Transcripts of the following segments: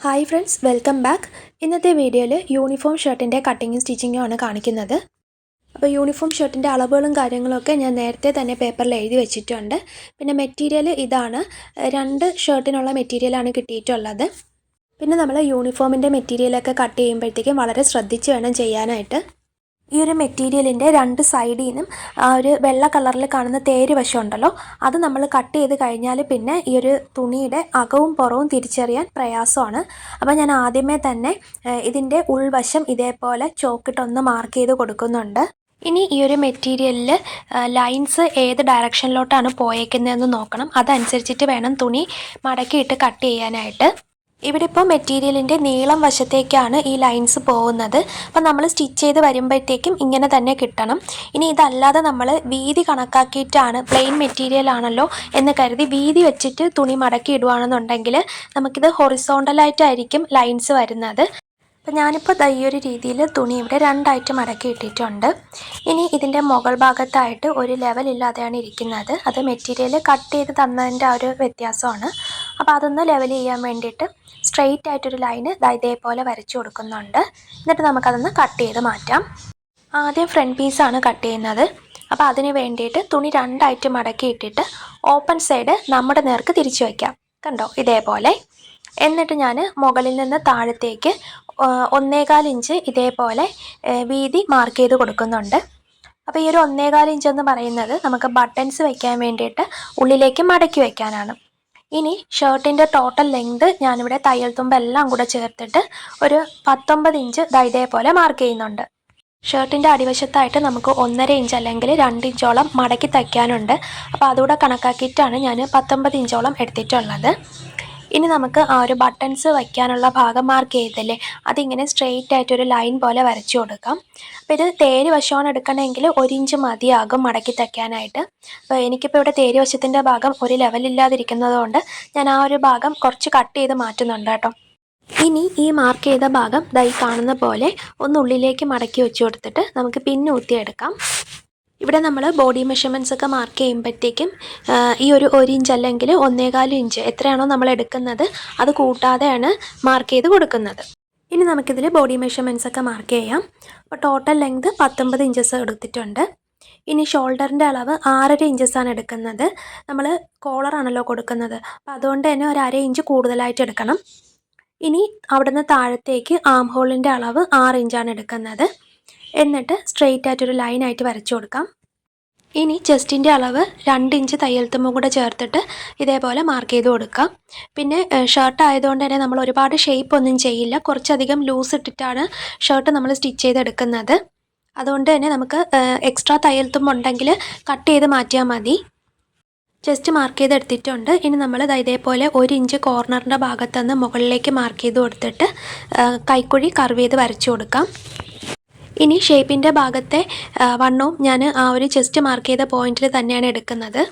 Hi friends welcome back ഇന്നത്തെ വീഡിയോയിൽ uniform ഷർട്ടിന്റെ കട്ടിങ്ങും സ്റ്റിച്ചിങ്ങും ആണ് കാണിക്കുന്നത്. അപ്പോൾ യൂണിഫോം ഷർട്ടിന്റെ അളവുകളും കാര്യങ്ങളൊക്കെ ഞാൻ നേരത്തെ തന്നെ പേപ്പറിൽ എഴുതി വെച്ചിട്ടുണ്ട്. പിന്നെ മെറ്റീരിയൽ ഇതാണ്. രണ്ട് ഷർട്ടിനുള്ള മെറ്റീരിയലാണ് കിട്ടിയിട്ടുള്ളത്. പിന്നെ നമ്മൾ യൂണിഫോമിന്റെ മെറ്റീരിയലൊക്കെ കട്ട് ചെയ്യുമ്പോഴത്തേക്കും വളരെ ശ്രദ്ധിച്ച് വേണം ചെയ്യാനായിട്ട്. ഈ ഒരു മെറ്റീരിയലിന്റെ രണ്ട് സൈഡിൽ നിന്നും ആ ഒരു വെള്ള കളറിൽ കാണുന്ന തേര് വശം ഉണ്ടല്ലോ അത് നമ്മൾ കട്ട് ചെയ്ത് കഴിഞ്ഞാൽ പിന്നെ ഈ ഒരു തുണിയുടെ അകവും പുറവും തിരിച്ചറിയാൻ പ്രയാസമാണ്. അപ്പോൾ ഞാൻ ആദ്യമേ തന്നെ ഇതിന്റെ ഉൾവശം ഇതേപോലെ ചോക്കിട്ടൊന്ന് മാർക്ക് ചെയ്ത് കൊടുക്കുന്നുണ്ട്. ഇനി ഈ ഒരു മെറ്റീരിയലിൽ ലൈൻസ് ഏത് ഡയറക്ഷനിലോട്ടാണ് പോയേക്കുന്നതെന്ന് നോക്കണം. അതനുസരിച്ചിട്ട് വേണം തുണി മടക്കിയിട്ട് കട്ട് ചെയ്യാനായിട്ട്. ഇവിടെ ഇപ്പോൾ മെറ്റീരിയലിന്റെ നീളം വശത്തേക്കാണ് ഈ ലൈൻസ് പോകുന്നത്. അപ്പം നമ്മൾ സ്റ്റിച്ച് ചെയ്ത് വരുമ്പോഴത്തേക്കും ഇങ്ങനെ തന്നെ കിട്ടണം. ഇനി ഇതല്ലാതെ നമ്മൾ വീതി കണക്കാക്കിയിട്ടാണ് പ്ലെയിൻ മെറ്റീരിയൽ ആണല്ലോ എന്ന് കരുതി വീതി വെച്ചിട്ട് തുണി മടക്കി ഇടുവാണെന്നുണ്ടെങ്കിൽ നമുക്കിത് ഹൊറിസോണ്ടലായിട്ടായിരിക്കും ലൈൻസ് വരുന്നത്. അപ്പം ഞാനിപ്പോൾ ഈ ഒരു രീതിയിൽ തുണി ഇവിടെ രണ്ടായിട്ട് മടക്കി ഇട്ടിട്ടുണ്ട്. ഇനി ഇതിന്റെ മുകൾ ഭാഗത്തായിട്ട് ഒരു ലെവൽ ഇല്ലാതെയാണ് ഇരിക്കുന്നത്. അത് മെറ്റീരിയൽ കട്ട് ചെയ്ത് തന്നതിന്റെ ആ ഒരു വ്യത്യാസമാണ്. അപ്പോൾ അതൊന്ന് ലെവൽ ചെയ്യാൻ വേണ്ടിയിട്ട് സ്ട്രെയിറ്റ് ആയിട്ടൊരു ലൈന് ഇതേപോലെ വരച്ചു കൊടുക്കുന്നുണ്ട്. എന്നിട്ട് നമുക്കതൊന്ന് കട്ട് ചെയ്ത് മാറ്റാം. ആദ്യം ഫ്രണ്ട് പീസാണ് കട്ട് ചെയ്യുന്നത്. അപ്പോൾ അതിന് വേണ്ടിയിട്ട് തുണി രണ്ടായിട്ട് മടക്കി ഇട്ടിട്ട് ഓപ്പൺ സൈഡ് നമ്മുടെ നേർക്ക് തിരിച്ചു വയ്ക്കാം കണ്ടോ? ഇതേപോലെ. എന്നിട്ട് ഞാൻ മുകളിൽ നിന്ന് താഴത്തേക്ക് ഒന്നേകാൽ ഇഞ്ച് ഇതേപോലെ വീതി മാർക്ക് ചെയ്ത് കൊടുക്കുന്നുണ്ട്. അപ്പോൾ ഈ ഒരു ഒന്നേകാൽ ഇഞ്ച് എന്ന് പറയുന്നത് നമുക്ക് ബട്ടൺസ് വയ്ക്കാൻ വേണ്ടിയിട്ട് ഉള്ളിലേക്ക് മടക്കി വെക്കാനാണ്. ഇനി ഷർട്ടിന്റെ ടോട്ടൽ ലെങ്ത് ഞാനിവിടെ തയ്യൽ തുമ്പെല്ലാം കൂടെ ചേർത്തിട്ട് ഒരു പത്തൊമ്പത് ഇഞ്ച് ഇതേപോലെ മാർക്ക് ചെയ്യുന്നുണ്ട്. ഷർട്ടിന്റെ അടിവശത്തായിട്ട് നമുക്ക് ഒന്നര ഇഞ്ച് അല്ലെങ്കിൽ രണ്ട് ഇഞ്ചോളം മടക്കി തയ്ക്കാനുണ്ട്. അപ്പോൾ അതുകൂടെ കണക്കാക്കിയിട്ടാണ് ഞാൻ പത്തൊമ്പത് ഇഞ്ചോളം എടുത്തിട്ടുള്ളത്. ഇനി നമുക്ക് ആ ഒരു ബട്ടൺസ് വയ്ക്കാനുള്ള ഭാഗം മാർക്ക് ചെയ്തില്ലേ? അതിങ്ങനെ സ്ട്രെയിറ്റ് ആയിട്ട് ഒരു ലൈൻ പോലെ വരച്ചു കൊടുക്കാം. അപ്പോൾ ഇത് തേര് വശമാണ് എടുക്കണമെങ്കിൽ ഒരു ഇഞ്ച് മതിയാകും മടക്കി തയ്ക്കാനായിട്ട്. അപ്പോൾ എനിക്കിപ്പോൾ ഇവിടെ തേര് വശത്തിന്റെ ഭാഗം ഒരു ലെവലില്ലാതിരിക്കുന്നത് കൊണ്ട് ഞാൻ ആ ഒരു ഭാഗം കുറച്ച് കട്ട് ചെയ്ത് മാറ്റുന്നുണ്ട് കേട്ടോ. ഇനി ഈ മാർക്ക് ചെയ്ത ഭാഗം ദൈ കാണുന്ന പോലെ ഒന്ന് ഉള്ളിലേക്ക് മടക്കി വെച്ച് കൊടുത്തിട്ട് നമുക്ക് പിന്നെ ഊത്തിയെടുക്കാം. ഇവിടെ നമ്മൾ ബോഡി മെഷർമെന്റ്സ് ഒക്കെ മാർക്ക് ചെയ്യുമ്പോഴത്തേക്കും ഈ ഒരു ഒരു ഇഞ്ച് അല്ലെങ്കിൽ ഒന്നേകാൽ ഇഞ്ച് എത്രയാണോ നമ്മൾ എടുക്കുന്നത് അത് കൂട്ടാതെയാണ് മാർക്ക് ചെയ്ത് കൊടുക്കുന്നത്. ഇനി നമുക്കിതിൽ ബോഡി മെഷർമെന്റ്സ് ഒക്കെ മാർക്ക് ചെയ്യാം. അപ്പോൾ ടോട്ടൽ ലെങ്ത് പത്തൊമ്പത് ഇഞ്ചസ് എടുത്തിട്ടുണ്ട്. ഇനി ഷോൾഡറിന്റെ അളവ് ആറര ആണ് എടുക്കുന്നത്. നമ്മൾ കോളറാണല്ലോ കൊടുക്കുന്നത്. അപ്പോൾ അതുകൊണ്ട് തന്നെ ഒരു അര ഇഞ്ച് കൂടുതലായിട്ട് എടുക്കണം. ഇനി അവിടുന്ന് താഴത്തേക്ക് ആം ഹോളിന്റെ അളവ് ആറ് ഇഞ്ചാണ് എടുക്കുന്നത്. എന്നിട്ട് സ്ട്രെയിറ്റ് ആയിട്ടൊരു ലൈനായിട്ട് വരച്ചു കൊടുക്കാം. ഇനി ചെസ്റ്റിന്റെ അളവ് രണ്ട് ഇഞ്ച് തയ്യൽത്തുമ്പും കൂടെ ചേർത്തിട്ട് ഇതേപോലെ മാർക്ക് ചെയ്ത് കൊടുക്കാം. പിന്നെ ഷർട്ട് ആയതുകൊണ്ട് തന്നെ നമ്മൾ ഒരുപാട് ഷേപ്പ് ഒന്നും ചെയ്യില്ല. കുറച്ചധികം ലൂസ് ഇട്ടിട്ടാണ് ഷർട്ട് നമ്മൾ സ്റ്റിച്ച് ചെയ്തെടുക്കുന്നത്. അതുകൊണ്ട് തന്നെ നമുക്ക് എക്സ്ട്രാ തയ്യൽത്തുമ്പ് ഉണ്ടെങ്കിൽ കട്ട് ചെയ്ത് മാറ്റിയാൽ മതി. ജസ്റ്റ് മാർക്ക് ചെയ്തെടുത്തിട്ടുണ്ട്. ഇനി നമ്മൾ ഇതേപോലെ ഒരു ഇഞ്ച് കോർണറിന്റെ ഭാഗത്തുനിന്ന് മുകളിലേക്ക് മാർക്ക് ചെയ്ത് കൊടുത്തിട്ട് കൈക്കുഴി കർവ് ചെയ്ത് വരച്ചു കൊടുക്കാം. ഇനി ഷേപ്പിന്റെ ഭാഗത്തെ വണ്ണവും ഞാൻ ആ ഒരു ചെസ്റ്റ് മാർക്ക് ചെയ്ത പോയിന്റിൽ തന്നെയാണ് എടുക്കുന്നത്.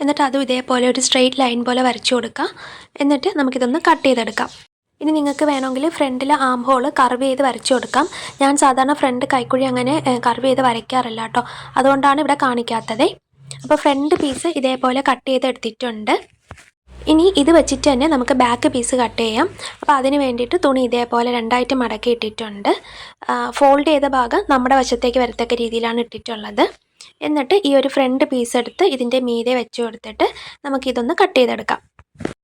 എന്നിട്ട് അതും ഇതേപോലെ ഒരു സ്ട്രെയിറ്റ് ലൈൻ പോലെ വരച്ചു കൊടുക്കാം. എന്നിട്ട് നമുക്കിതൊന്ന് കട്ട് ചെയ്തെടുക്കാം. ഇനി നിങ്ങൾക്ക് വേണമെങ്കിൽ ഫ്രണ്ടിൽ ആം ഹോൾ കർവ് ചെയ്ത് വരച്ചു കൊടുക്കാം. ഞാൻ സാധാരണ ഫ്രണ്ട് കൈക്കുഴി അങ്ങനെ കർവ് ചെയ്ത് വരയ്ക്കാറില്ല കേട്ടോ അതുകൊണ്ടാണ് ഇവിടെ കാണിക്കാത്തത്. അപ്പോൾ ഫ്രണ്ട് പീസ് ഇതേപോലെ കട്ട് ചെയ്ത് എടുത്തിട്ടുണ്ട് ഇനി ഇത് വെച്ചിട്ട് തന്നെ നമുക്ക് ബാക്ക് പീസ് കട്ട് ചെയ്യാം. അപ്പോൾ അതിന് വേണ്ടിയിട്ട് തുണി ഇതേപോലെ രണ്ടായിട്ട് മടക്കി ഇട്ടിട്ടുണ്ട്. ഫോൾഡ് ചെയ്ത ഭാഗം നമ്മുടെ വശത്തേക്ക് വരത്തക്ക രീതിയിലാണ് ഇട്ടിട്ടുള്ളത്. എന്നിട്ട് ഈ ഒരു ഫ്രണ്ട് പീസ് എടുത്ത് ഇതിന്റെ മീതെ വെച്ച് കൊടുത്തിട്ട് നമുക്കിതൊന്ന് കട്ട് ചെയ്തെടുക്കാം.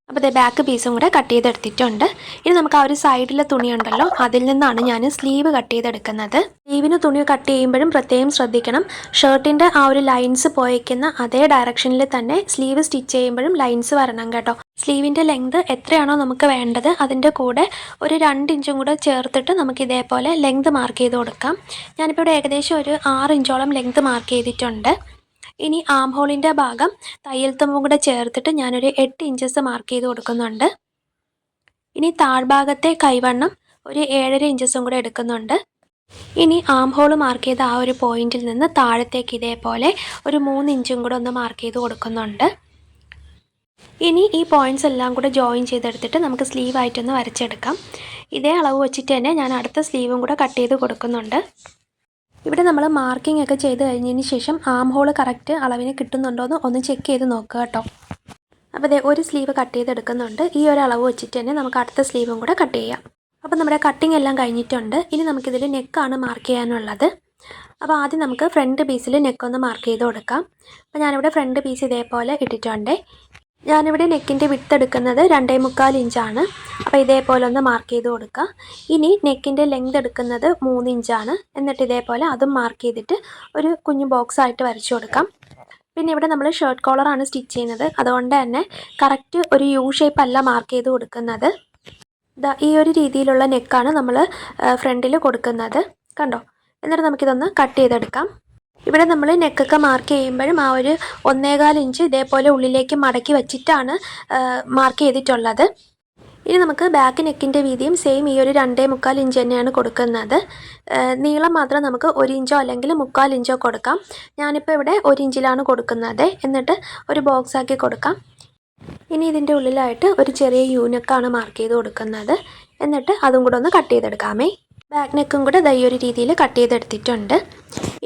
അപ്പോൾ ഇത് ബാക്ക് പീസും കൂടെ കട്ട് ചെയ്തെടുത്തിട്ടുണ്ട്. ഇനി നമുക്ക് ആ ഒരു സൈഡിലെ തുണി ഉണ്ടല്ലോ അതിൽ നിന്നാണ് ഞാൻ സ്ലീവ് കട്ട് ചെയ്തെടുക്കുന്നത്. സ്ലീവിന് തുണി കട്ട് ചെയ്യുമ്പോഴും പ്രത്യേകം ശ്രദ്ധിക്കണം. ഷർട്ടിന്റെ ആ ഒരു ലൈൻസ് പോയിക്കുന്ന അതേ ഡയറക്ഷനിൽ തന്നെ സ്ലീവ് സ്റ്റിച്ച് ചെയ്യുമ്പോഴും ലൈൻസ് വരണം കേട്ടോ. സ്ലീവിന്റെ ലെങ്ത് എത്രയാണോ നമുക്ക് വേണ്ടത് അതിന്റെ കൂടെ ഒരു രണ്ട് ഇഞ്ചും കൂടെ ചേർത്തിട്ട് നമുക്ക് ഇതേപോലെ ലെങ്ത് മാർക്ക് ചെയ്ത് കൊടുക്കാം. ഞാനിപ്പോൾ ഇവിടെ ഏകദേശം ഒരു ആറ് ഇഞ്ചോളം ലെങ്ത് മാർക്ക് ചെയ്തിട്ടുണ്ട്. ഇനി ആം ഹോളിന്റെ ഭാഗം തയ്യൽ തുമ്പും കൂടെ ചേർത്തിട്ട് ഞാനൊരു എട്ട് ഇഞ്ചസ് മാർക്ക് ചെയ്ത് കൊടുക്കുന്നുണ്ട്. ഇനി താഴ്ഭാഗത്തെ കൈവണ്ണം ഒരു ഏഴര ഇഞ്ചസും കൂടെ എടുക്കുന്നുണ്ട്. ഇനി ആം ഹോൾ മാർക്ക് ചെയ്ത ആ ഒരു പോയിന്റിൽ നിന്ന് താഴത്തേക്ക് ഇതേപോലെ ഒരു മൂന്ന് ഇഞ്ചും കൂടെ ഒന്ന് മാർക്ക് ചെയ്ത് കൊടുക്കുന്നുണ്ട്. ഇനി ഈ പോയിന്റ്സ് എല്ലാം കൂടെ ജോയിൻ ചെയ്തെടുത്തിട്ട് നമുക്ക് സ്ലീവ് ആയിട്ടൊന്ന് വരച്ചെടുക്കാം. ഇതേ അളവ് വെച്ചിട്ട് തന്നെ ഞാൻ അടുത്ത സ്ലീവും കൂടെ കട്ട് ചെയ്ത് കൊടുക്കുന്നുണ്ട്. ഇവിടെ നമ്മൾ മാർക്കിംഗ് ഒക്കെ ചെയ്ത് കഴിഞ്ഞതിന് ശേഷം ആം ഹോൾ കറക്റ്റ് അളവിന് കിട്ടുന്നുണ്ടോയെന്ന് ഒന്ന് ചെക്ക് ചെയ്ത് നോക്കുക കേട്ടോ. അപ്പോൾ ദേ ഒരു സ്ലീവ് കട്ട് ചെയ്തെടുക്കുന്നുണ്ട്. ഈ ഒരു അളവ് വെച്ചിട്ട് തന്നെ നമുക്ക് അടുത്ത സ്ലീവും കൂടെ കട്ട് ചെയ്യാം. അപ്പോൾ നമ്മുടെ കട്ടിംഗ് എല്ലാം കഴിഞ്ഞിട്ടുണ്ട്. ഇനി നമുക്കിതിൽ നെക്കാണ് മാർക്ക് ചെയ്യാനുള്ളത്. അപ്പോൾ ആദ്യം നമുക്ക് ഫ്രണ്ട് പീസിൽ നെക്കൊന്ന് മാർക്ക് ചെയ്ത് കൊടുക്കാം. അപ്പോൾ ഞാനിവിടെ ഫ്രണ്ട് പീസ് ഇതേപോലെ ഇട്ടിട്ടുണ്ട്. ഞാനിവിടെ നെക്കിന്റെ വിത്ത് എടുക്കുന്നത് രണ്ടേ മുക്കാൽ ഇഞ്ചാണ് അപ്പോൾ ഇതേപോലെ ഒന്ന് മാർക്ക് ചെയ്ത് കൊടുക്കുക ഇനി നെക്കിന്റെ ലെങ്ത് എടുക്കുന്നത് മൂന്ന് ഇഞ്ചാണ് എന്നിട്ട് ഇതേപോലെ അതും മാർക്ക് ചെയ്തിട്ട് ഒരു കുഞ്ഞു ബോക്സ് ആയിട്ട് വരച്ചു കൊടുക്കാം. പിന്നെ ഇവിടെ നമ്മൾ ഷർട്ട് കോളറാണ് സ്റ്റിച്ച് ചെയ്യുന്നത്. അതുകൊണ്ട് തന്നെ കറക്റ്റ് ഒരു യു ഷേപ്പ് അല്ല മാർക്ക് ചെയ്ത് കൊടുക്കുന്നത്. ഈ ഒരു രീതിയിലുള്ള നെക്കാണ് നമ്മൾ ഫ്രണ്ടിൽ കൊടുക്കുന്നത്. കണ്ടോ? എന്നിട്ട് നമുക്കിതൊന്ന് കട്ട് ചെയ്തെടുക്കാം. ഇവിടെ നമ്മൾ നെക്കൊക്കെ മാർക്ക് ചെയ്യുമ്പോഴും ആ ഒരു ഒന്നേകാൽ ഇഞ്ച് ഇതേപോലെ ഉള്ളിലേക്ക് മടക്കി വെച്ചിട്ടാണ് മാർക്ക് ചെയ്തിട്ടുള്ളത്. ഇനി നമുക്ക് ബാക്ക് നെക്കിന്റെ വീതിയും സെയിം ഈ ഒരു രണ്ടേ മുക്കാൽ ഇഞ്ച് തന്നെയാണ് കൊടുക്കുന്നത്. നീളം മാത്രം നമുക്ക് ഒരു ഇഞ്ചോ അല്ലെങ്കിൽ മുക്കാൽ ഇഞ്ചോ കൊടുക്കാം. ഞാനിപ്പോൾ ഇവിടെ ഒരു ഇഞ്ചിലാണ് കൊടുക്കുന്നത്. എന്നിട്ട് ഒരു ബോക്സ് ആക്കി കൊടുക്കാം. ഇനി ഇതിന്റെ ഉള്ളിലായിട്ട് ഒരു ചെറിയ യൂനക്കാണ് മാർക്ക് ചെയ്ത് കൊടുക്കുന്നത്. എന്നിട്ട് അതും കൂടെ ഒന്ന് കട്ട് ചെയ്തെടുക്കാമേ. ബാക്ക് നെക്കും കൂടെ ദൈ ഒരു രീതിയിൽ കട്ട് ചെയ്തെടുത്തിട്ടുണ്ട്.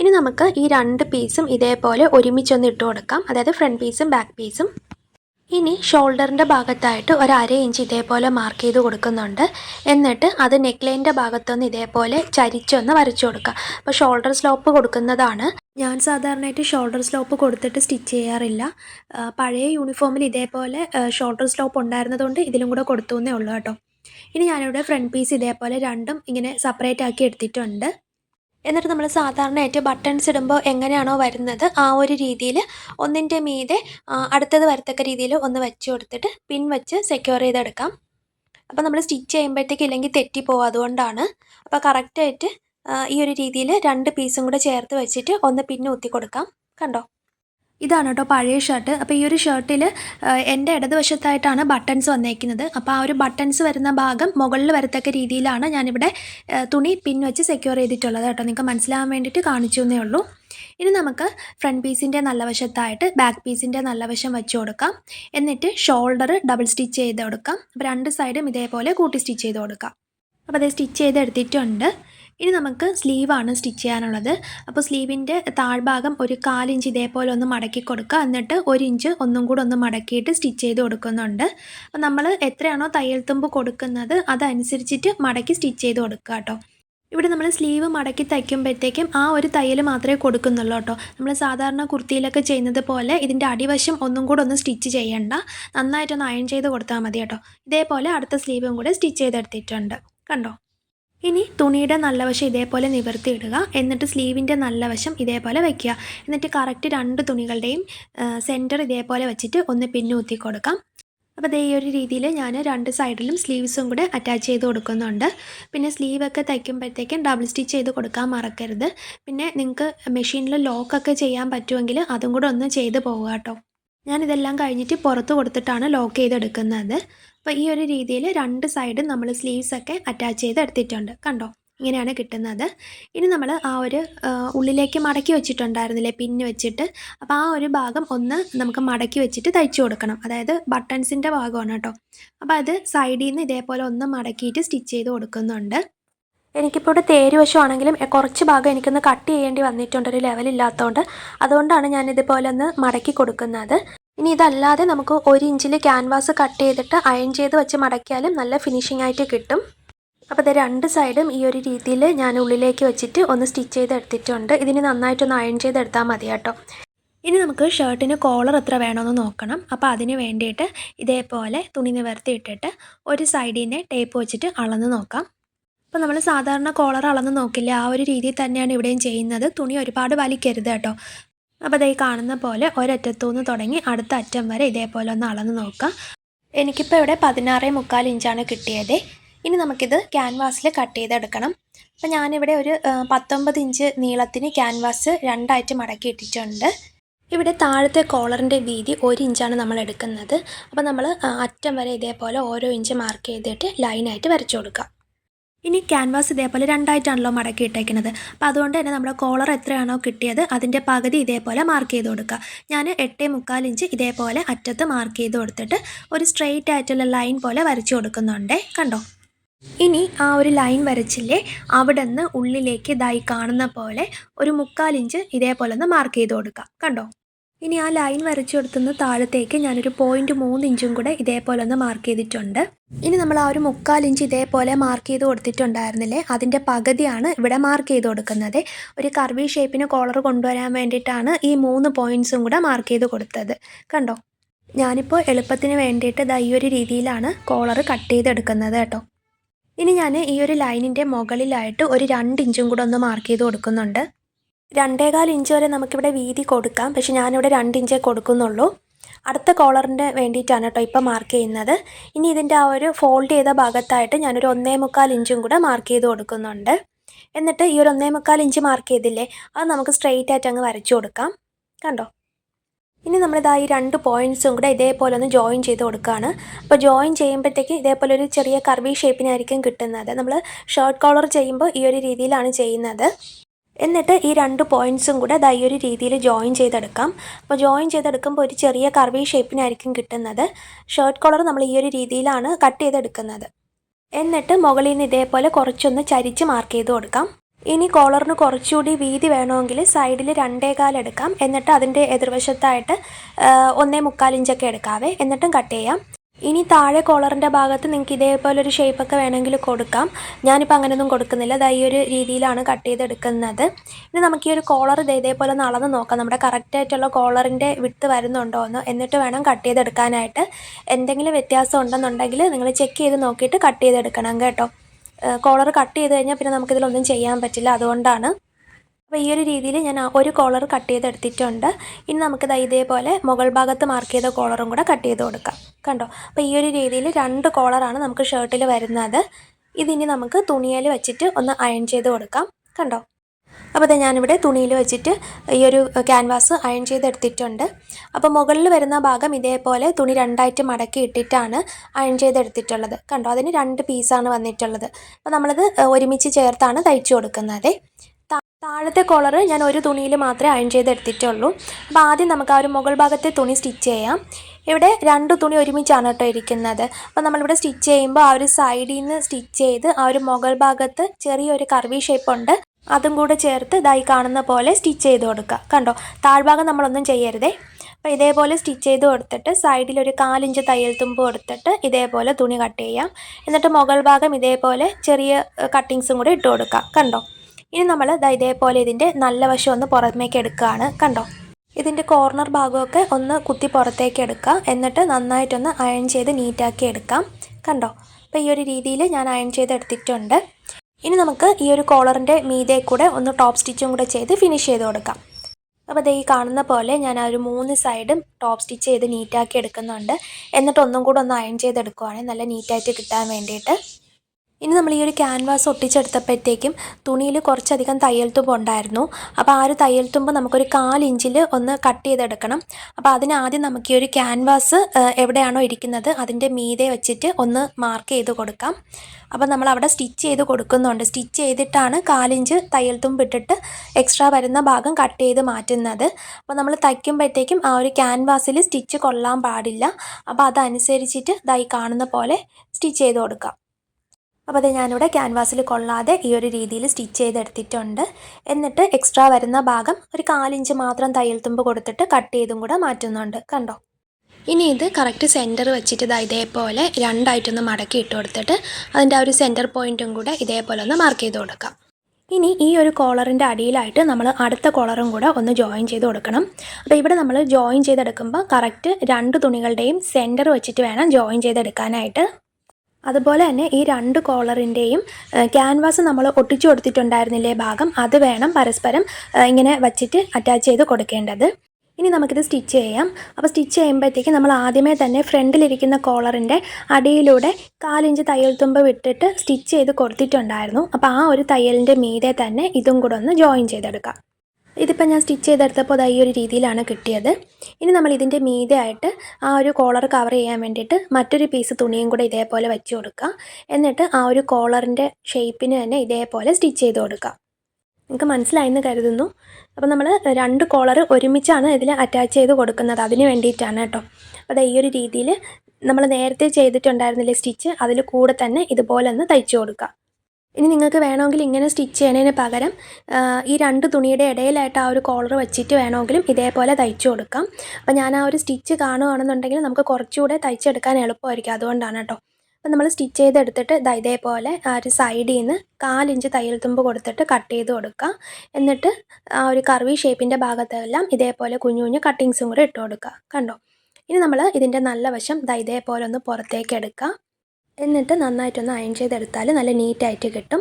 ഇനി നമുക്ക് ഈ രണ്ട് പീസും ഇതേപോലെ ഒരുമിച്ചൊന്ന് ഇട്ട് കൊടുക്കാം. അതായത് ഫ്രണ്ട് പീസും ബാക്ക് പീസും ഇനി ഷോൾഡറിന്റെ ഭാഗത്തായിട്ട് ഒരു അര ഇഞ്ച് ഇതേപോലെ മാർക്ക് ചെയ്ത് കൊടുക്കുന്നുണ്ട്. എന്നിട്ട് അത് നെക്ക് ലൈന്റെ ഭാഗത്തൊന്ന് ഇതേപോലെ ചരിച്ചൊന്ന് വരച്ചു കൊടുക്കുക അപ്പോൾ ഷോൾഡർ സ്ലോപ്പ് കൊടുക്കുന്നതാണ്. ഞാൻ സാധാരണയായിട്ട് ഷോൾഡർ സ്ലോപ്പ് കൊടുത്തിട്ട് സ്റ്റിച്ച് ചെയ്യാറില്ല. പഴയ യൂണിഫോമിൽ ഇതേപോലെ ഷോൾഡർ സ്ലോപ്പ് ഉണ്ടായിരുന്നതുകൊണ്ട് ഇതിലും കൂടെ കൊടുത്തു എന്നേ ഉള്ളൂ കേട്ടോ. ഇനി ഞാനിവിടെ ഫ്രണ്ട് പീസ് ഇതേപോലെ രണ്ടും ഇങ്ങനെ സെപ്പറേറ്റ് ആക്കി എടുത്തിട്ടുണ്ട്. എന്നിട്ട് നമ്മൾ സാധാരണയായിട്ട് ബട്ടൺസ് ഇടുമ്പോൾ എങ്ങനെയാണോ വരുന്നത് ആ ഒരു രീതിയിൽ ഒന്നിന്റെ മീതെ അടുത്തത് വരത്തക്ക രീതിയിൽ ഒന്ന് വെച്ച് കൊടുത്തിട്ട് പിൻ വെച്ച് സെക്യൂർ ചെയ്തെടുക്കാം. അപ്പോൾ നമ്മൾ സ്റ്റിച്ച് ചെയ്യുമ്പോഴത്തേക്ക് ഇല്ലെങ്കിൽ തെറ്റിപ്പോവും അതുകൊണ്ടാണ്. അപ്പോൾ കറക്റ്റായിട്ട് ഈ ഒരു രീതിയിൽ രണ്ട് പീസും കൂടെ ചേർത്ത് വെച്ചിട്ട് ഒന്ന് പിന്നെ ഊത്തി കൊടുക്കാം കണ്ടോ? ഇതാണ് കേട്ടോ പഴയ ഷർട്ട് അപ്പോൾ ഈ ഒരു ഷർട്ടിൽ എന്റെ ഇടതുവശത്തായിട്ടാണ് ബട്ടൺസ് വന്നേക്കുന്നത്. അപ്പോൾ ആ ഒരു ബട്ടൺസ് വരുന്ന ഭാഗം മുകളിൽ വരത്തക്ക രീതിയിലാണ് ഞാനിവിടെ തുണി പിൻ വെച്ച് സെക്യൂർ ചെയ്തിട്ടുള്ളത് കേട്ടോ. നിങ്ങൾക്ക് മനസ്സിലാവാൻ വേണ്ടിയിട്ട് കാണിച്ചു എന്നേ ഉള്ളൂ. ഇനി നമുക്ക് ഫ്രണ്ട് പീസിന്റെ നല്ല വശത്തായിട്ട് ബാക്ക് പീസിന്റെ നല്ല വശം വെച്ച് കൊടുക്കാം. എന്നിട്ട് ഷോൾഡർ ഡബിൾ സ്റ്റിച്ച് ചെയ്ത് കൊടുക്കാം. അപ്പോൾ രണ്ട് സൈഡും ഇതേപോലെ കൂട്ടി സ്റ്റിച്ച് ചെയ്ത് കൊടുക്കാം. അപ്പോൾ അത് സ്റ്റിച്ച് ചെയ്തെടുത്തിട്ടുണ്ട്. ഇനി നമുക്ക് സ്ലീവാണ് സ്റ്റിച്ച് ചെയ്യാനുള്ളത്. അപ്പോൾ സ്ലീവിന്റെ താഴ്ഭാഗം ഒരു കാലിഞ്ച് ഇതേപോലെ ഒന്ന് മടക്കി കൊടുക്കുക. എന്നിട്ട് ഒരു ഇഞ്ച് ഒന്നും കൂടെ ഒന്ന് മടക്കിയിട്ട് സ്റ്റിച്ച് ചെയ്ത് കൊടുക്കുന്നുണ്ട്. അപ്പോൾ നമ്മൾ എത്രയാണോ തയ്യൽ തുമ്പ് കൊടുക്കുന്നത് അതനുസരിച്ചിട്ട് മടക്കി സ്റ്റിച്ച് ചെയ്ത് കൊടുക്കുക കേട്ടോ. ഇവിടെ നമ്മൾ സ്ലീവ് മടക്കി തയ്ക്കുമ്പോഴത്തേക്കും ആ ഒരു തയ്യൽ മാത്രമേ കൊടുക്കുന്നുള്ളൂ കേട്ടോ. നമ്മൾ സാധാരണ കുർത്തിയിലൊക്കെ ചെയ്യുന്നത് പോലെ ഇതിന്റെ അടിവശം ഒന്നും കൂടെ ഒന്ന് സ്റ്റിച്ച് ചെയ്യണ്ട. നന്നായിട്ടൊന്ന് അയൺ ചെയ്ത് കൊടുത്താൽ മതി കേട്ടോ. ഇതേപോലെ അടുത്ത സ്ലീവും കൂടെ സ്റ്റിച്ച് ചെയ്തെടുത്തിട്ടുണ്ട്. കണ്ടോ? ഇനി തുണിയുടെ നല്ല വശം ഇതേപോലെ നിവർത്തി ഇടുക എന്നിട്ട് സ്ലീവിന്റെ നല്ല വശം ഇതേപോലെ വയ്ക്കുക എന്നിട്ട് കറക്റ്റ് രണ്ട് തുണികളുടെയും സെന്റർ ഇതേപോലെ വെച്ചിട്ട് ഒന്ന് പിന്നൂത്തി കൊടുക്കാം. അപ്പോൾ ഈ ഒരു രീതിയിൽ ഞാൻ രണ്ട് സൈഡിലും സ്ലീവ്സും കൂടെ അറ്റാച്ച് ചെയ്ത് കൊടുക്കുന്നുണ്ട്. പിന്നെ സ്ലീവൊക്കെ തയ്ക്കുമ്പോഴത്തേക്കും ഡബിൾ സ്റ്റിച്ച് ചെയ്ത് കൊടുക്കാൻ മറക്കരുത്. പിന്നെ നിങ്ങൾക്ക് മെഷീനിൽ ലോക്കൊക്കെ ചെയ്യാൻ പറ്റുമെങ്കിൽ അതും കൂടെ ഒന്ന് ചെയ്ത് പോവുക കേട്ടോ. ഞാനിതെല്ലാം കഴിഞ്ഞിട്ട് പുറത്ത് കൊടുത്തിട്ടാണ് ലോക്ക് ചെയ്തെടുക്കുന്നത്. അപ്പോൾ ഈ ഒരു രീതിയിൽ രണ്ട് സൈഡും നമ്മൾ സ്ലീവ്സ് ഒക്കെ അറ്റാച്ച് ചെയ്ത് എടുത്തിട്ടുണ്ട്. കണ്ടോ? ഇങ്ങനെയാണ് കിട്ടുന്നത്. ഇനി നമ്മൾ ആ ഒരു ഉള്ളിലേക്ക് മടക്കി വെച്ചിട്ടുണ്ടായിരുന്നില്ലേ? പിന്ന് വെച്ചിട്ട്. അപ്പോൾ ആ ഒരു ഭാഗം ഒന്ന് നമുക്ക് മടക്കി വെച്ചിട്ട് തയ്ച്ചു കൊടുക്കണം. അതായത് ബട്ടൺസിന്റെ ഭാഗമാണ് കേട്ടോ. അപ്പോൾ അത് സൈഡിൽ നിന്ന് ഇതേപോലെ ഒന്ന് മടക്കിയിട്ട് സ്റ്റിച്ച് ചെയ്ത് കൊടുക്കുന്നുണ്ട്. എനിക്കിപ്പോൾ ഇവിടെ തേര് വശമാണെങ്കിലും കുറച്ച് ഭാഗം എനിക്കൊന്ന് കട്ട് ചെയ്യേണ്ടി വന്നിട്ടുണ്ട്. ഒരു ലെവലില്ലാത്തതുകൊണ്ട് അതുകൊണ്ടാണ് ഞാൻ ഇതുപോലെ ഒന്ന് മടക്കി കൊടുക്കുന്നത്. ഇനി ഇതല്ലാതെ നമുക്ക് ഒരു ഇഞ്ചിൽ ക്യാൻവാസ് കട്ട് ചെയ്തിട്ട് അയൺ ചെയ്ത് വെച്ച് മടക്കിയാലും നല്ല ഫിനിഷിംഗ് ആയിട്ട് കിട്ടും. അപ്പോൾ ഇത് രണ്ട് സൈഡും ഈ ഒരു രീതിയിൽ ഞാൻ ഉള്ളിലേക്ക് വെച്ചിട്ട് ഒന്ന് സ്റ്റിച്ച് ചെയ്ത് എടുത്തിട്ടുണ്ട്. ഇതിന് നന്നായിട്ടൊന്ന് അയൺ ചെയ്തെടുത്താൽ മതി കേട്ടോ. ഇനി നമുക്ക് ഷർട്ടിന് കോളർ എത്ര വേണമെന്ന് നോക്കണം. അപ്പോൾ അതിന് വേണ്ടിയിട്ട് ഇതേപോലെ തുണി നിവർത്തി ഇട്ടിട്ട് ഒരു സൈഡിൽ നിന്ന് ടേപ്പ് വെച്ചിട്ട് അളന്ന് നോക്കാം. അപ്പോൾ നമ്മൾ സാധാരണ കോളർ അളന്ന് നോക്കില്ല? ആ ഒരു രീതിയിൽ തന്നെയാണ് ഇവിടെയും ചെയ്യുന്നത്. തുണി ഒരുപാട് വലിക്കരുത് കേട്ടോ. അപ്പോൾ അതായി കാണുന്ന പോലെ ഒരറ്റത്തു നിന്ന് തുടങ്ങി അടുത്ത അറ്റം വരെ ഇതേപോലെ ഒന്ന് അളന്ന് നോക്കാം. എനിക്കിപ്പോൾ ഇവിടെ പതിനാറ് മുക്കാൽ ഇഞ്ചാണ് കിട്ടിയത്. ഇനി നമുക്കിത് ക്യാൻവാസിൽ കട്ട് ചെയ്തെടുക്കണം. അപ്പോൾ ഞാനിവിടെ ഒരു പത്തൊമ്പത് ഇഞ്ച് നീളത്തിന് ക്യാൻവാസ് രണ്ടായിട്ട് മടക്കി ഇട്ടിട്ടുണ്ട്. ഇവിടെ താഴത്തെ കോളറിന്റെ വീതി ഒരു ഇഞ്ചാണ് നമ്മൾ എടുക്കുന്നത്. അപ്പോൾ നമ്മൾ അറ്റം വരെ ഇതേപോലെ ഓരോ ഇഞ്ച് മാർക്ക് ചെയ്തിട്ട് ലൈനായിട്ട് വരച്ചു കൊടുക്കുക ഇനി ക്യാൻവാസ് ഇതേപോലെ രണ്ടായിട്ടാണല്ലോ മടക്കി ഇട്ടേക്കുന്നത്. അപ്പോൾ അതുകൊണ്ട് തന്നെ നമ്മുടെ കോളർ എത്രയാണോ കിട്ടിയത് അതിന്റെ പകുതി ഇതേപോലെ മാർക്ക് ചെയ്ത് കൊടുക്കുക. ഞാൻ എട്ടേ മുക്കാൽ ഇഞ്ച് ഇതേപോലെ അറ്റത്ത് മാർക്ക് ചെയ്ത് കൊടുത്തിട്ട് ഒരു സ്ട്രെയിറ്റ് ആയിട്ടുള്ള ലൈൻ പോലെ വരച്ചു കൊടുക്കുന്നുണ്ടേ. കണ്ടോ? ഇനി ആ ഒരു ലൈൻ വരച്ചില്ലേ അവിടെ നിന്ന് ഉള്ളിലേക്ക് ഇതായി കാണുന്ന പോലെ ഒരു മുക്കാൽ ഇഞ്ച് ഇതേപോലെ ഒന്ന് മാർക്ക് ചെയ്ത് കൊടുക്കുക. കണ്ടോ? ഇനി ആ ലൈൻ വരച്ചു കൊടുത്തുനിന്ന് താഴത്തേക്ക് ഞാനൊരു പോയിന്റ് മൂന്ന് ഇഞ്ചും കൂടെ ഇതേപോലെ ഒന്ന് മാർക്ക് ചെയ്തിട്ടുണ്ട്. ഇനി നമ്മൾ ആ ഒരു മുക്കാൽ ഇഞ്ച് ഇതേപോലെ മാർക്ക് ചെയ്ത് കൊടുത്തിട്ടുണ്ടായിരുന്നില്ലേ? അതിന്റെ പകുതിയാണ് ഇവിടെ മാർക്ക് ചെയ്ത് കൊടുക്കുന്നത്. ഒരു കർവി ഷേപ്പിന് കോളർ കൊണ്ടുവരാൻ വേണ്ടിയിട്ടാണ് ഈ മൂന്ന് പോയിന്റ്സും കൂടെ മാർക്ക് ചെയ്ത് കൊടുത്തത്. കണ്ടോ? ഞാനിപ്പോൾ എളുപ്പത്തിന് വേണ്ടിയിട്ട് ദാ ഈ ഒരു രീതിയിലാണ് കോളർ കട്ട് ചെയ്തെടുക്കുന്നത് കേട്ടോ. ഇനി ഞാൻ ഈ ഒരു ലൈനിന്റെ മുകളിലായിട്ട് ഒരു രണ്ട് ഇഞ്ചും കൂടെ ഒന്ന് മാർക്ക് ചെയ്ത് കൊടുക്കുന്നുണ്ട്. രണ്ടേകാൽ ഇഞ്ച് വരെ നമുക്കിവിടെ വീതി കൊടുക്കാം. പക്ഷെ ഞാനിവിടെ രണ്ട് ഇഞ്ചേ കൊടുക്കുന്നുള്ളൂ. അടുത്ത കോളറിന്റെ വേണ്ടിയിട്ടാണ് കേട്ടോ ഇപ്പോൾ മാർക്ക് ചെയ്യുന്നത്. ഇനി ഇതിന്റെ ആ ഒരു ഫോൾഡ് ചെയ്ത ഭാഗത്തായിട്ട് ഞാനൊരു ഒന്നേ മുക്കാൽ ഇഞ്ചും കൂടെ മാർക്ക് ചെയ്ത് കൊടുക്കുന്നുണ്ട്. എന്നിട്ട് ഈ ഒരു ഒന്നേ മുക്കാൽ ഇഞ്ച് മാർക്ക് ചെയ്തില്ലേ അത് നമുക്ക് സ്ട്രെയിറ്റ് ആയിട്ട് അങ്ങ് വരച്ചു കൊടുക്കാം. കണ്ടോ? ഇനി നമ്മളിതാ ഈ രണ്ട് പോയിന്റ്സും കൂടെ ഇതേപോലെ ഒന്ന് ജോയിൻ ചെയ്ത് കൊടുക്കുകയാണ്. അപ്പോൾ ജോയിൻ ചെയ്യുമ്പോഴത്തേക്ക് ഇതേപോലെ ഒരു ചെറിയ കർവി ഷേപ്പിനായിരിക്കും കിട്ടുന്നത്. നമ്മൾ ഷർട്ട് കോളർ ചെയ്യുമ്പോൾ ഈ ഒരു രീതിയിലാണ് ചെയ്യുന്നത്. എന്നിട്ട് ഈ രണ്ട് പോയിന്റ്സും കൂടെ ദൈ ഒരു രീതിയിൽ ജോയിൻ ചെയ്തെടുക്കാം. അപ്പോൾ ജോയിൻ ചെയ്തെടുക്കുമ്പോൾ ഒരു ചെറിയ കർവി ഷേപ്പിനായിരിക്കും കിട്ടുന്നത്. ഷർട്ട് കോളർ നമ്മൾ ഈ ഒരു രീതിയിലാണ് കട്ട് ചെയ്തെടുക്കുന്നത്. എന്നിട്ട് മുകളിൽ നിന്ന് ഇതേപോലെ കുറച്ചൊന്ന് ചരിച്ച് മാർക്ക് ചെയ്ത് കൊടുക്കാം. ഇനി കോളറിന് കുറച്ചുകൂടി വീതി വേണമെങ്കിൽ സൈഡിൽ രണ്ടേകാൽ എടുക്കാം. എന്നിട്ട് അതിന്റെ എതിർവശത്തായിട്ട് ഒന്നേ മുക്കാൽ ഇഞ്ചൊക്കെ എടുക്കാവേ. എന്നിട്ടും കട്ട് ചെയ്യാം. ഇനി താഴെ കോളറിന്റെ ഭാഗത്ത് നിങ്ങൾക്ക് ഇതേപോലെ ഒരു ഷേപ്പൊക്കെ വേണമെങ്കിൽ കൊടുക്കാം. ഞാനിപ്പോൾ അങ്ങനെയൊന്നും കൊടുക്കുന്നില്ല. ദാ ഈ ഒരു രീതിയിലാണ് കട്ട് ചെയ്തെടുക്കുന്നത്. ഇനി നമുക്ക് ഈ ഒരു കോളർ ഇത് ഇതേപോലെ ഒന്ന് അളന്ന് നോക്കാം. നമ്മുടെ കറക്റ്റായിട്ടുള്ള കോളറിന്റെ വിട്ട് വരുന്നുണ്ടോ എന്ന്. എന്നിട്ട് വേണം കട്ട് ചെയ്തെടുക്കാനായിട്ട്. എന്തെങ്കിലും വ്യത്യാസം ഉണ്ടെന്നുണ്ടെങ്കിൽ നിങ്ങൾ ചെക്ക് ചെയ്ത് നോക്കിയിട്ട് കട്ട് ചെയ്തെടുക്കണം കേട്ടോ. കോളർ കട്ട് ചെയ്ത് കഴിഞ്ഞാൽ പിന്നെ നമുക്കിതിലൊന്നും ചെയ്യാൻ പറ്റില്ല. അതുകൊണ്ടാണ് അപ്പോൾ ഈ ഒരു രീതിയിൽ ഞാൻ ഒരു കോളർ കട്ട് ചെയ്തെടുത്തിട്ടുണ്ട് ഇനി നമുക്കിത് ഇതേപോലെ മുകൾ ഭാഗത്ത് മാർക്ക് ചെയ്ത കോളറും കൂടെ കട്ട് ചെയ്ത് കൊടുക്കാം. കണ്ടോ? അപ്പോൾ ഈ ഒരു രീതിയിൽ രണ്ട് കോളറാണ് നമുക്ക് ഷർട്ടിൽ വരുന്നത്. ഇതിനി നമുക്ക് തുണിയിൽ വെച്ചിട്ട് ഒന്ന് അയൺ ചെയ്ത് കൊടുക്കാം. കണ്ടോ? അപ്പോൾ ദേ ഞാനിവിടെ തുണിയിൽ വെച്ചിട്ട് ഈ ഒരു ക്യാൻവാസ് അയൺ ചെയ്തെടുത്തിട്ടുണ്ട് അപ്പോൾ മുകളിൽ വരുന്ന ഭാഗം ഇതേപോലെ തുണി രണ്ടായിട്ട് മടക്കി ഇട്ടിട്ടാണ് അയൺ ചെയ്തെടുത്തിട്ടുള്ളത് കണ്ടോ? അതിന് രണ്ട് പീസാണ് വന്നിട്ടുള്ളത്. അപ്പോൾ നമ്മളത് ഒരുമിച്ച് ചേർത്താണ് തയ്ച്ചു കൊടുക്കുന്നത്. താഴത്തെ കോളർ ഞാൻ ഒരു തുണിയിൽ മാത്രമേ അയൺ ചെയ്തെടുത്തിട്ടുള്ളൂ അപ്പോൾ ആദ്യം നമുക്ക് ആ ഒരു മുകൾ ഭാഗത്തെ തുണി സ്റ്റിച്ച് ചെയ്യാം. ഇവിടെ രണ്ട് തുണി ഒരുമിച്ചാണ് കേട്ടോ ഇരിക്കുന്നത്. അപ്പോൾ നമ്മളിവിടെ സ്റ്റിച്ച് ചെയ്യുമ്പോൾ ആ ഒരു സൈഡിൽ നിന്ന് സ്റ്റിച്ച് ചെയ്ത് ആ ഒരു മുകൾ ഭാഗത്ത് ചെറിയൊരു കർവി ഷേപ്പ് ഉണ്ട്. അതും കൂടെ ചേർത്ത് ഇതായി കാണുന്ന പോലെ സ്റ്റിച്ച് ചെയ്ത് കൊടുക്കുക. കണ്ടോ? താഴ്ഭാഗം നമ്മളൊന്നും ചെയ്യരുതേ. അപ്പോൾ ഇതേപോലെ സ്റ്റിച്ച് ചെയ്ത് കൊടുത്തിട്ട് സൈഡിൽ ഒരു കാലിഞ്ച് തയ്യൽ തുമ്പ് കൊടുത്തിട്ട് ഇതേപോലെ തുണി കട്ട് ചെയ്യാം. എന്നിട്ട് മുകൾ ഭാഗം ഇതേപോലെ ചെറിയ കട്ടിങ്സും കൂടെ ഇട്ട് കൊടുക്കുക. കണ്ടോ? ഇനി നമ്മൾ ദാ ഇതേപോലെ ഇതിന്റെ നല്ല വശം ഒന്ന് പുറമേക്ക് എടുക്കുകയാണ് കണ്ടോ? ഇതിന്റെ കോർണർ ഭാഗമൊക്കെ ഒന്ന് കുത്തി പുറത്തേക്ക് എടുക്കാം. എന്നിട്ട് നന്നായിട്ടൊന്ന് അയൺ ചെയ്ത് നീറ്റാക്കി എടുക്കാം കണ്ടോ? അപ്പോൾ ഈ ഒരു രീതിയിൽ ഞാൻ അയൺ ചെയ്ത് എടുത്തിട്ടുണ്ട്. ഇനി നമുക്ക് ഈ ഒരു കോളറിന്റെ മീതെ കൂടെ ഒന്ന് ടോപ്പ് സ്റ്റിച്ചും കൂടെ ചെയ്ത് ഫിനിഷ് ചെയ്ത് കൊടുക്കാം. അപ്പോൾ ദേ ഈ കാണുന്ന പോലെ ഞാൻ ആ ഒരു മൂന്ന് സൈഡും ടോപ്പ് സ്റ്റിച്ച് ചെയ്ത് നീറ്റാക്കി എടുക്കുന്നുണ്ട്. എന്നിട്ട് ഒന്നും കൂടെ ഒന്ന് അയൺ ചെയ്തെടുക്കുവാണെങ്കിൽ നല്ല നീറ്റായിട്ട് കിട്ടാൻ വേണ്ടിയിട്ട്. ഇനി നമ്മൾ ഈ ഒരു ക്യാൻവാസ് ഒട്ടിച്ചെടുത്തപ്പോഴത്തേക്കും തുണിയിൽ കുറച്ചധികം തയ്യൽ തുമ്പ് ഉണ്ടായിരുന്നു. അപ്പോൾ ആ ഒരു തയ്യൽ തുമ്പ് നമുക്കൊരു കാലിഞ്ചിൽ ഒന്ന് കട്ട് ചെയ്തെടുക്കണം. അപ്പോൾ അതിന് ആദ്യം നമുക്ക് ഈ ഒരു ക്യാൻവാസ് എവിടെയാണോ ഇരിക്കുന്നത് അതിന്റെ മീതെ വെച്ചിട്ട് ഒന്ന് മാർക്ക് ചെയ്ത് കൊടുക്കാം. അപ്പോൾ നമ്മൾ അവിടെ സ്റ്റിച്ച് ചെയ്ത് കൊടുക്കുന്നുണ്ട്. സ്റ്റിച്ച് ചെയ്തിട്ടാണ് കാലിഞ്ച് തയ്യൽ തുമ്പ് ഇട്ടിട്ട് എക്സ്ട്രാ വരുന്ന ഭാഗം കട്ട് ചെയ്ത് മാറ്റുന്നത്. അപ്പോൾ നമ്മൾ തയ്ക്കുമ്പോഴത്തേക്കും ആ ഒരു ക്യാൻവാസിൽ സ്റ്റിച്ച് കൊള്ളാൻ പാടില്ല. അപ്പോൾ അതനുസരിച്ചിട്ട് ഇതായി കാണുന്ന പോലെ സ്റ്റിച്ച് ചെയ്ത് കൊടുക്കാം. അപ്പോൾ അത് ഞാനിവിടെ ക്യാൻവാസിൽ കൊള്ളാതെ ഈ ഒരു രീതിയിൽ സ്റ്റിച്ച് ചെയ്തെടുത്തിട്ടുണ്ട്. എന്നിട്ട് എക്സ്ട്രാ വരുന്ന ഭാഗം ഒരു കാലിഞ്ച് മാത്രം തയ്യൽ തുമ്പ് കൊടുത്തിട്ട് കട്ട് ചെയ്തും കൂടെ മാറ്റുന്നുണ്ട്. കണ്ടോ? ഇനി ഇത് കറക്റ്റ് സെന്റർ വെച്ചിട്ട് ഇതാ ഇതേപോലെ രണ്ടായിട്ടൊന്ന് മടക്കി ഇട്ട് കൊടുത്തിട്ട് അതിന്റെ ആ ഒരു സെന്റർ പോയിന്റും കൂടെ ഇതേപോലെ ഒന്ന് മാർക്ക് ചെയ്ത് കൊടുക്കാം. ഇനി ഈ ഒരു കോളറിന്റെ അടിയിലായിട്ട് നമ്മൾ അടുത്ത കോളറും കൂടെ ഒന്ന് ജോയിൻ ചെയ്ത് കൊടുക്കണം. അപ്പോൾ ഇവിടെ നമ്മൾ ജോയിൻ ചെയ്തെടുക്കുമ്പോൾ കറക്റ്റ് രണ്ട് തുണികളുടെയും സെന്റർ വെച്ചിട്ട് വേണം ജോയിൻ ചെയ്തെടുക്കാനായിട്ട്. അതുപോലെ തന്നെ ഈ രണ്ട് കോളറിന്റെയും ക്യാൻവാസ് നമ്മൾ ഒട്ടിച്ചു കൊടുത്തിട്ടുണ്ടായിരുന്നില്ലേ ഭാഗം അത് വേണം പരസ്പരം ഇങ്ങനെ വച്ചിട്ട് അറ്റാച്ച് ചെയ്ത് കൊടുക്കേണ്ടത്. ഇനി നമുക്കിത് സ്റ്റിച്ച് ചെയ്യാം. അപ്പോൾ സ്റ്റിച്ച് ചെയ്യുമ്പോഴത്തേക്ക് നമ്മൾ ആദ്യമേ തന്നെ ഫ്രണ്ടിലിരിക്കുന്ന കോളറിന്റെ അടിയിലൂടെ കാലിഞ്ച് തയ്യൽ തുമ്പ് വിട്ടിട്ട് സ്റ്റിച്ച് ചെയ്ത് കൊടുത്തിട്ടുണ്ടായിരുന്നു. അപ്പോൾ ആ ഒരു തയ്യലിന്റെ മീതെ തന്നെ ഇതും കൂടെ ഒന്ന് ജോയിൻ ചെയ്തെടുക്കാം. ഇതിപ്പോൾ ഞാൻ സ്റ്റിച്ച് ചെയ്തെടുത്തപ്പോൾ ദാ ഈ ഒരു രീതിയിലാണ് കിട്ടിയത്. ഇനി നമ്മൾ ഇതിന്റെ മീതെ ആയിട്ട് ആ ഒരു കോളർ കവർ ചെയ്യാൻ വേണ്ടിയിട്ട് മറ്റൊരു പീസ് തുണിയും കൂടെ ഇതേപോലെ വെച്ച് കൊടുക്കുക എന്നിട്ട് ആ ഒരു കോളറിന്റെ ഷേപ്പിന് തന്നെ ഇതേപോലെ സ്റ്റിച്ച് ചെയ്ത് കൊടുക്കുക നിങ്ങൾക്ക് മനസ്സിലായെന്ന് കരുതുന്നു. അപ്പോൾ നമ്മൾ രണ്ട് കോളർ ഒരുമിച്ചാണ് ഇതിൽ അറ്റാച്ച് ചെയ്ത് കൊടുക്കുന്നത്. അതിന് വേണ്ടിയിട്ടാണ് കേട്ടോ. അപ്പോൾ ഈ ഒരു രീതിയിൽ നമ്മൾ നേരത്തെ ചെയ്തിട്ടുണ്ടായിരുന്നില്ലേ സ്റ്റിച്ച്? അതിൽ കൂടെ തന്നെ ഇതുപോലെ ഒന്ന് തയ്ച്ചു കൊടുക്കുക ഇനി നിങ്ങൾക്ക് വേണമെങ്കിൽ ഇങ്ങനെ സ്റ്റിച്ച് ചെയ്യുന്നതിന് പകരം ഈ രണ്ട് തുണിയുടെ ഇടയിലായിട്ട് ആ ഒരു കോളർ വെച്ചിട്ട് വേണമെങ്കിലും ഇതേപോലെ തയ്ച്ചു കൊടുക്കാം. അപ്പോൾ ഞാൻ ആ ഒരു സ്റ്റിച്ച് കാണുകയാണെന്നുണ്ടെങ്കിൽ നമുക്ക് കുറച്ചുകൂടെ തയ്ച്ചെടുക്കാൻ എളുപ്പമായിരിക്കും അതുകൊണ്ടാണ് കേട്ടോ. അപ്പോൾ നമ്മൾ സ്റ്റിച്ച് ചെയ്തെടുത്തിട്ട് ദാ ഇതേപോലെ ആ ഒരു സൈഡിൽ നിന്ന് കാലിഞ്ച് തയ്യൽ തുമ്പ് കൊടുത്തിട്ട് കട്ട് ചെയ്ത് കൊടുക്കുക എന്നിട്ട് ആ ഒരു കർവി ഷേപ്പിന്റെ ഭാഗത്തെല്ലാം ഇതേപോലെ കുഞ്ഞു കുഞ്ഞു കട്ടിങ്സും കൂടെ ഇട്ട് കൊടുക്കുക കണ്ടോ? ഇനി നമ്മൾ ഇതിന്റെ നല്ല വശം ദാ ഇതേപോലെ ഒന്ന് പുറത്തേക്ക് എടുക്കുക എന്നിട്ട് നന്നായിട്ടൊന്ന് അയൺ ചെയ്തെടുത്താൽ നല്ല നീറ്റായിട്ട് കിട്ടും.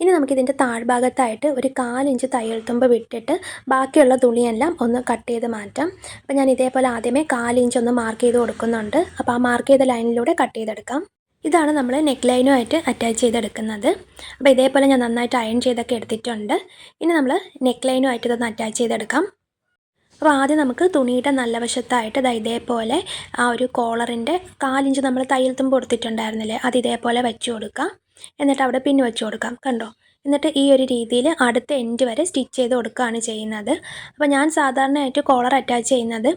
ഇനി നമുക്കിതിന്റെ താഴ്ഭാഗത്തായിട്ട് ഒരു കാലിഞ്ച് തയ്യൽ തുമ്പ് വിട്ടിട്ട് ബാക്കിയുള്ള തുണിയെല്ലാം ഒന്ന് കട്ട് ചെയ്ത് മാറ്റാം. അപ്പോൾ ഞാൻ ഇതേപോലെ ആദ്യമേ കാലിഞ്ച് ഒന്ന് മാർക്ക് ചെയ്ത് കൊടുക്കുന്നുണ്ട്. അപ്പോൾ ആ മാർക്ക് ചെയ്ത ലൈനിലൂടെ കട്ട് ചെയ്തെടുക്കാം. ഇതാണ് നമ്മൾ നെക്ക് ലൈനുമായിട്ട് അറ്റാച്ച് ചെയ്തെടുക്കുന്നത്. അപ്പോൾ ഇതേപോലെ ഞാൻ നന്നായിട്ട് അയൺ ചെയ്തൊക്കെ എടുത്തിട്ടുണ്ട്. ഇനി നമ്മൾ നെക്ക് ലൈനുമായിട്ട് ഇതൊന്ന് അറ്റാച്ച് ചെയ്തെടുക്കാം. അപ്പോൾ ആദ്യം നമുക്ക് തുണിയുടെ നല്ല വശത്തായിട്ട് ദാ ഇതേപോലെ ആ ഒരു കോളറിന്റെ കാലിഞ്ച് നമ്മൾ തയ്യൽ തുമ്പ് കൊടുത്തിട്ടുണ്ടായിരുന്നില്ലേ അത് ഇതേപോലെ വെച്ച് കൊടുക്കാം. എന്നിട്ട് അവിടെ പിന്ന് വെച്ച് കൊടുക്കാം കണ്ടോ? എന്നിട്ട് ഈ ഒരു രീതിയിൽ അടുത്ത എൻഡ് വരെ സ്റ്റിച്ച് ചെയ്ത് കൊടുക്കുകയാണ് ചെയ്യുന്നത്. അപ്പോൾ ഞാൻ സാധാരണയായിട്ട് കോളർ അറ്റാച്ച് ചെയ്യുന്നത്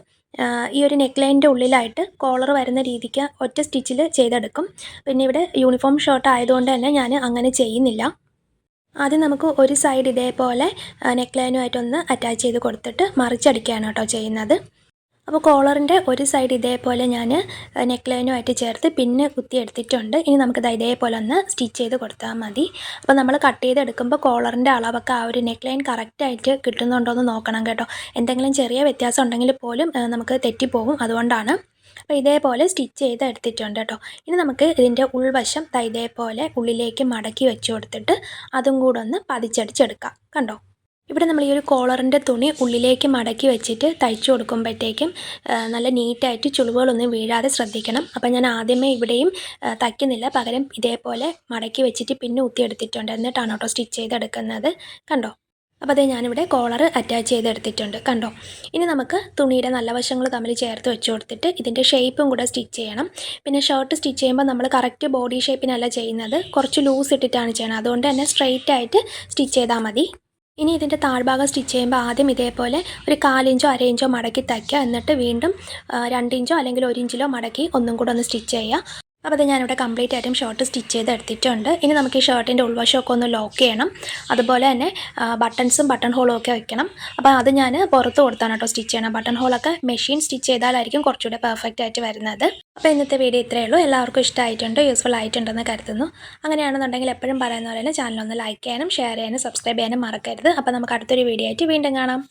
ഈ ഒരു നെക്ക് ലൈനിന്റെ ഉള്ളിലായിട്ട് കോളർ വരുന്ന രീതിക്ക് ഒറ്റ സ്റ്റിച്ചിൽ ചെയ്തെടുക്കും. പിന്നെ ഇവിടെ യൂണിഫോം ഷർട്ട് ആയതുകൊണ്ട് തന്നെ ഞാൻ അങ്ങനെ ചെയ്യുന്നില്ല. ആദ്യം നമുക്ക് ഒരു സൈഡ് ഇതേപോലെ നെക്ക് ലൈനുമായിട്ടൊന്ന് അറ്റാച്ച് ചെയ്ത് കൊടുത്തിട്ട് മറിച്ചടിക്കുകയാണ് കേട്ടോ ചെയ്യുന്നത്. അപ്പോൾ കോളറിന്റെ ഒരു സൈഡ് ഇതേപോലെ ഞാൻ നെക്ക് ലൈനുമായിട്ട് ചേർത്ത് പിന്നെ കുത്തി എടുത്തിട്ടുണ്ട്. ഇനി നമുക്കിത് ഇതേപോലെ ഒന്ന് സ്റ്റിച്ച് ചെയ്ത് കൊടുത്താൽ മതി. അപ്പോൾ നമ്മൾ കട്ട് ചെയ്തെടുക്കുമ്പോൾ കോളറിന്റെ അളവൊക്കെ ആ ഒരു നെക്ക് ലൈൻ കറക്റ്റായിട്ട് കിട്ടുന്നുണ്ടോ എന്ന് നോക്കണം കേട്ടോ. എന്തെങ്കിലും ചെറിയ വ്യത്യാസം ഉണ്ടെങ്കിൽ പോലും നമുക്ക് തെറ്റിപ്പോകും അതുകൊണ്ടാണ് അപ്പോൾ ഇതേപോലെ സ്റ്റിച്ച് ചെയ്ത് എടുത്തിട്ടുണ്ട് കേട്ടോ ഇനി നമുക്ക് ഇതിന്റെ ഉൾവശം ഇതേപോലെ ഉള്ളിലേക്ക് മടക്കി വെച്ച് കൊടുത്തിട്ട് അതും കൂടെ ഒന്ന് പതിച്ചടിച്ചെടുക്കാം. കണ്ടോ? ഇവിടെ നമ്മൾ ഈ ഒരു കോളറിന്റെ തുണി ഉള്ളിലേക്ക് മടക്കി വെച്ചിട്ട് തയ്ച്ചു കൊടുക്കുമ്പോഴത്തേക്കും നല്ല നീറ്റായിട്ട് ചുളിവുകളൊന്നും വീഴാതെ ശ്രദ്ധിക്കണം. അപ്പം ഞാൻ ആദ്യമേ ഇവിടെയും തയ്ക്കുന്നില്ല. പകരം ഇതേപോലെ മടക്കി വെച്ചിട്ട് പിന്നെ ഊത്തിയെടുത്തിട്ടുണ്ട്. എന്നിട്ടാണ് കേട്ടോ സ്റ്റിച്ച് ചെയ്തെടുക്കുന്നത്. കണ്ടോ? അപ്പോൾ അതേ ഞാനിവിടെ കോളർ അറ്റാച്ച് ചെയ്തെടുത്തിട്ടുണ്ട്. കണ്ടോ? ഇനി നമുക്ക് തുണിയുടെ നല്ല വശങ്ങൾ തമ്മിൽ ചേർത്ത് വെച്ച് കൊടുത്തിട്ട് ഇതിന്റെ ഷേപ്പും കൂടെ സ്റ്റിച്ച് ചെയ്യണം. പിന്നെ ഷർട്ട് സ്റ്റിച്ച് ചെയ്യുമ്പോൾ നമ്മൾ കറക്റ്റ് ബോഡി ഷേപ്പിനല്ല ചെയ്യുന്നത് കുറച്ച് ലൂസ് ഇട്ടിട്ടാണ് ചെയ്യണം അതുകൊണ്ട് തന്നെ സ്ട്രെയിറ്റ് ആയിട്ട് സ്റ്റിച്ച് ചെയ്താൽ മതി. ഇനി ഇതിന്റെ താഴ്ഭാഗം സ്റ്റിച്ച് ചെയ്യുമ്പോൾ ആദ്യം ഇതേപോലെ ഒരു കാലിഞ്ചോ അരയിഞ്ചോ മടക്കി തയ്ക്കുക. എന്നിട്ട് വീണ്ടും രണ്ടിഞ്ചോ അല്ലെങ്കിൽ ഒരു ഇഞ്ചിലോ മടക്കി ഒന്നും കൂടെ ഒന്ന് സ്റ്റിച്ച് ചെയ്യുക. അപ്പോൾ അത് ഞാനിവിടെ കംപ്ലീറ്റ് ആയിട്ടും ഷർട്ട് സ്റ്റിച്ച് ചെയ്ത് എടുത്തിട്ടുണ്ട്. ഇനി നമുക്ക് ഈ ഷർട്ടിന്റെ ഉൾവശമൊക്കെ ഒന്ന് ലോക്ക് ചെയ്യണം. അതുപോലെ തന്നെ ബട്ടൺസും ബട്ടൺ ഹോളും ഒക്കെ വയ്ക്കണം അപ്പോൾ അത് ഞാൻ പുറത്ത് കൊടുത്താണ് കേട്ടോ സ്റ്റിച്ച് ചെയ്യണം. ബട്ടൺ ഹോളൊക്കെ മെഷീൻ സ്റ്റിച്ച് ചെയ്താലായിരിക്കും കുറച്ചുകൂടെ പെർഫെക്റ്റ് ആയിട്ട് വരുന്നത്. അപ്പോൾ ഇന്നത്തെ വീഡിയോ ഇത്രയേ ഉള്ളൂ. എല്ലാവർക്കും ഇഷ്ടമായിട്ടുണ്ട് യൂസ്ഫുൾ ആയിട്ടുണ്ടെന്ന് കരുതുന്നു. അങ്ങനെയാണെന്നുണ്ടെങ്കിൽ എപ്പോഴും പറയുന്ന പോലെ തന്നെ ചാനൽ ഒന്ന് ലൈക്ക് ചെയ്യാനും ഷെയർ ചെയ്യാനും സബ്സ്ക്രൈബ് ചെയ്യാനും മറക്കരുത്. അപ്പോൾ നമുക്ക് അടുത്തൊരു വീഡിയോ ആയിട്ട് വീണ്ടും കാണാം.